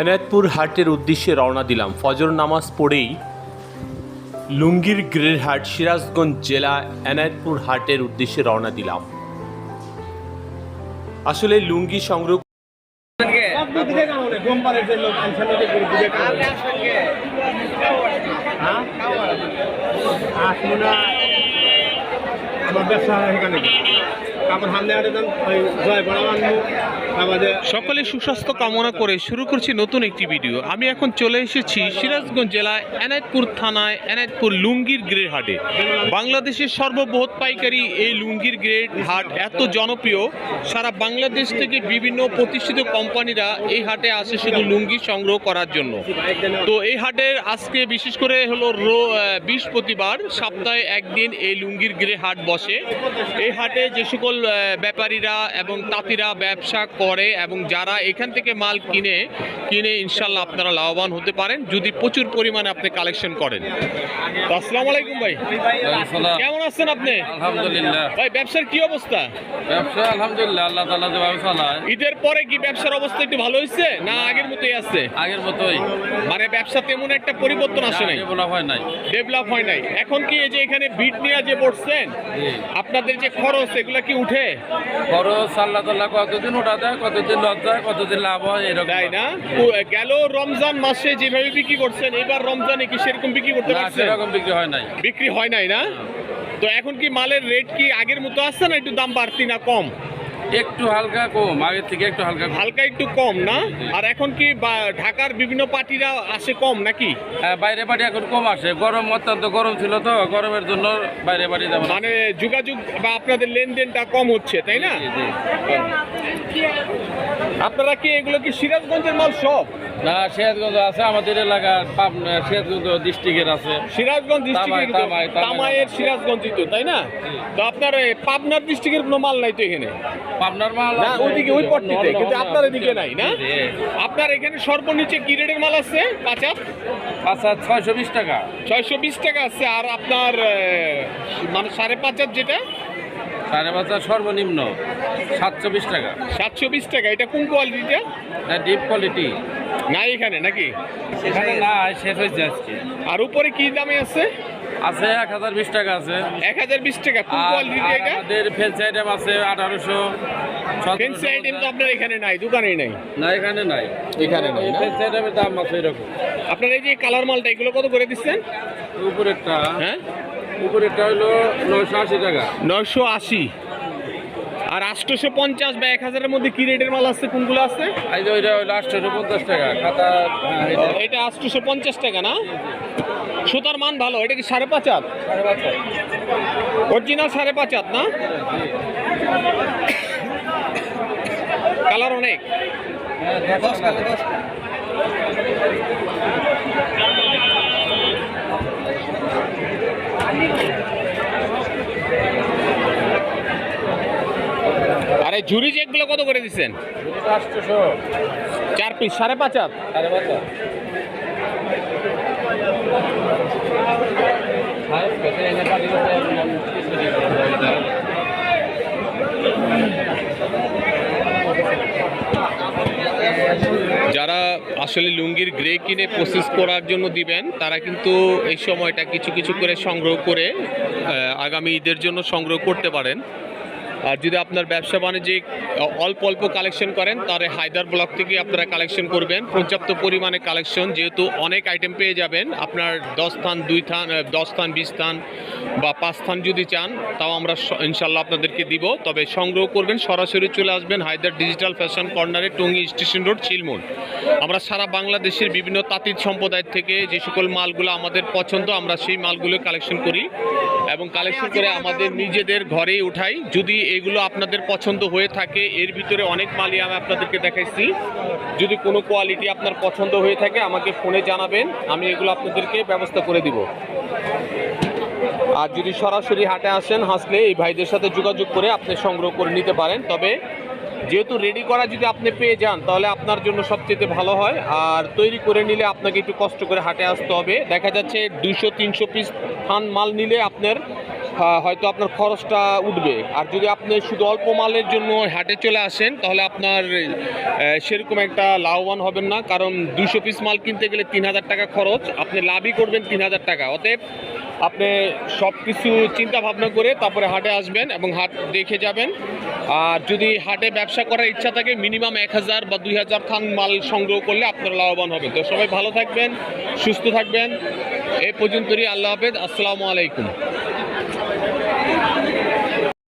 এনায়তপুর হাটের উদ্দেশ্যে রওনা দিলাম। ফজর নামাজ পড়েই লুঙ্গির গ্রের হাট সিরাজগঞ্জ জেলা এনায়তপুর হাটের উদ্দেশ্যে রওনা দিলাম। আসলে লুঙ্গি সংগ্রহ ব্যবসা সকলে সুস্বাস্থ্য কামনা করে শুরু করছি নতুন একটি ভিডিও। আমি এখন চলে এসেছি সিরাজগঞ্জ জেলায় এনায়তপুর থানায়, এনায়তপুর লুঙ্গির গ্রেড হাটে। বাংলাদেশের সর্ববৃহৎ পাইকারি এই লুঙ্গির গ্রেড হাট এত জনপ্রিয়, সারা বাংলাদেশ থেকে বিভিন্ন প্রতিষ্ঠিত কোম্পানিরা এই হাটে আসে শুধু লুঙ্গি সংগ্রহ করার জন্য। তো এই হাটের আজকে বিশেষ করে হলো রো বৃহস্পতিবার, সপ্তাহে একদিন এই লুঙ্গির গ্রে হাট বসে। এই হাটে যে সকল ব্যাপারীরা এবং তাঁতিরা ব্যবসা করে এবং যারা এখান থেকে মাল কিনে কিনে ইনশাল্লাহ আপনারা লাভবান হতে পারেন যদি প্রচুর পরিমাণে আপনি কালেকশন করেন। আসসালামু আলাইকুম ভাই। কেমন আছেন আপনি? আলহামদুলিল্লাহ। ভাই ব্যবসার কি অবস্থা? ব্যবসা আলহামদুলিল্লাহ আল্লাহ তালা যেভাবে চালায়। ঈদের পরে কি ব্যবসার অবস্থা একটু ভালো হয়েছে না আগের মতোই আছে? আগের মতোই। মানে ব্যবসা তেমন একটা পরিবর্তন আসে নাই। বলা হয় নাই। ডেভেলপ হয় নাই। এখন কি এই যে এখানে বিট নিয়ে যে জি। আপনাদের যে খরচ এগুলা কি উঠে? খরচ আল্লাহ তাল্লাহ কতদিন ওটা দেয় কতদিন লস দেয় কতদিন লাভ হয় এরকম তাই না? গেল রমজান মাসে যেভাবে বিক্রি করছেন এবার রমজানে কি সেরকম বিক্রি করতে পারছেন? সেরকম বিক্রি হয় নাই। বিক্রি হয় নাই না? তো এখন কি মালের রেট কি আগের মতো আসছে না একটু দাম বাড়তি না কম? একটু হালকা কম আগের থেকে একটু হালকা কম। হালকা একটু কম না? আর এখন কি বা- ঢাকার বিভিন্ন পার্টিরা আসে কম নাকি? হ্যাঁ, বাইরে বাড়ি এখন কম আসে। গরম অত্যন্ত গরম ছিল তো গরমের জন্য বাইরে বাড়ি যেমন মানে যোগাযোগ বা আপনাদের লেনদেনটা কম হচ্ছে তাই না। আপনারা কি এগুলো কি সিরাজগঞ্জের মাল সব? না সিরাজগঞ্জ আছে আমাদের এলাকার পাবনা সিরাজগঞ্জ ডিস্ট্রিক্টের আছে। সিরাজগঞ্জ ডিস্ট্রিক্টের তামাই, তামাই, তামাই। তামায়ের সিরাজগঞ্জই তো তাই না? তো আপনার এ, পাবনার ডিস্ট্রিক্টের কোনো মাল নাই তো এখানে? পাবনার মাল না ওইদিকে ওই পট্টিতে কিন্তু আপনার এদিকে নাই না। আপনার এখানে সর্বনিচে কি রেটের মাল আছে? কাঁচা আচ্ছা ছয়শো বিশ টাকা। ছয়শো বিশ টাকা আছে আর আপনার মানে সাড়ে পাঁচ যেটা? সাড়ে বাচ্চা সর্বনিম্ন সাতশো বিশ টাকা। সাতশো বিশ টাকা এটা কোন কোয়ালিটিটা ডিপ কোয়ালিটি নাই এখানে নাকি? এখানে না শেষ হয়েছে আজকে। আর উপরে কি দামে আছে? আছে এক হাজার বিশ টাকা আছে। এক হাজার বিশ টাকা কোন কোয়ালিটির এটা? আমাদের ফেন্সি আইটেম আছে আঠারোশো ফেন্সি আইটেম তো আপনার এখানে নাই দোকানেই নাই? না এখানে নাই। এখানে নাই ফেন্সি আইটেমের দাম আছে এরকম। আপনার এই যে কালার মালটা এগুলো কত করে দিচ্ছেন? উপরেরটা হ্যাঁ? উপরেরটা হলো নয়শো আশি টাকা। নয়শো আশি। আর আটশোশো পঞ্চাশ বা এক হাজারের মধ্যে কি রেটের মাল আছে কোনগুলো আছে যে ওইটা হলো আটশোশো পঞ্চাশ টাকা খাতা হ্যাঁ, এটা এটা আটশোশো পঞ্চাশ টাকা না? সুতার মান ভালো এটা কি সাড়ে পাঁচ হাত? অরিজিনাল সাড়ে পাঁচ হাত না? কালার অনেক। হ্যাঁ, দশ টাকা দশ আর এই ঝুরি চেকগুলো কত করে দিচ্ছেন চার পিস, সাড়ে পাঁচ হাত? যারা আসলে লুঙ্গির গ্রে কিনে প্রসেস করার জন্য দিবেন, তারা কিন্তু এই সময়টা কিছু কিছু করে সংগ্রহ করে আগামী ঈদের জন্য সংগ্রহ করতে পারেন। আর যদি আপনার ব্যবসা বাণিজ্যিক অল্প অল্প কালেকশন করেন, তাহলে হায়দার ব্লক থেকে আপনারা কালেকশন করবেন। পর্যাপ্ত পরিমাণে কালেকশন, যেহেতু অনেক আইটেম পেয়ে যাবেন। আপনার দশ স্থান, দুই স্থান দশ স্থান, বিশ স্থান বা পাঁচ স্থান যদি চান, তাও আমরা ইনশাল্লাহ আপনাদেরকে দিব। তবে সংগ্রহ করবেন, সরাসরি চলে আসবেন হায়দার ডিজিটাল ফ্যাশন কর্নারে টঙ্গী স্টেশন রোড চিলমুন আমরা সারা বাংলাদেশের বিভিন্ন তাঁতির সম্প্রদায় থেকে যে সকল মালগুলো আমাদের পছন্দ, আমরা সেই মালগুলো কালেকশন করি এবং কালেকশন করে আমাদের নিজেদের ঘরেই উঠাই। যদি এগুলো আপনাদের পছন্দ হয়ে থাকে, এর ভিতরে অনেক মালই আমি আপনাদেরকে দেখাইছি। যদি কোনো কোয়ালিটি আপনার পছন্দ হয়ে থাকে, আমাকে ফোনে জানাবেন, আমি এগুলো আপনাদেরকে ব্যবস্থা করে দিব। আর যদি সরাসরি হাটে আসেন, হাসলে এই ভাইদের সাথে যোগাযোগ করে আপনি সংগ্রহ করে নিতে পারেন। তবে যেহেতু রেডি করা যদি আপনি পেয়ে যান, তাহলে আপনার জন্য সবচেয়ে ভালো হয়। আর তৈরি করে নিলে আপনাকে একটু কষ্ট করে হাটে আসতে হবে। দেখা যাচ্ছে দুশো তিনশো পিস থান মাল নিলে আপনার হয়তো আপনার খরচটা উঠবে। আর যদি আপনি শুধু অল্প মালের জন্য হাটে চলে আসেন, তাহলে আপনার সেরকম একটা লাভবান হবেন না। কারণ দুশো পিস মাল কিনতে গেলে তিন হাজার টাকা খরচ। আপনি লাভই করবেন তিন হাজার টাকা। অতএব আপনি সব কিছু চিন্তা ভাবনা করে তারপরে হাটে আসবেন এবং হাট দেখে যাবেন। আর যদি হাটে ব্যবসা করার ইচ্ছা থাকে, মিনিমাম এক হাজার বা দুই হাজার থান মাল সংগ্রহ করলে আপনারা লাভবান হবেন। তো সবাই ভালো থাকবেন, সুস্থ থাকবেন। এ পর্যন্তই, আল্লাহ হাফেজ। আসসালামু আলাইকুম।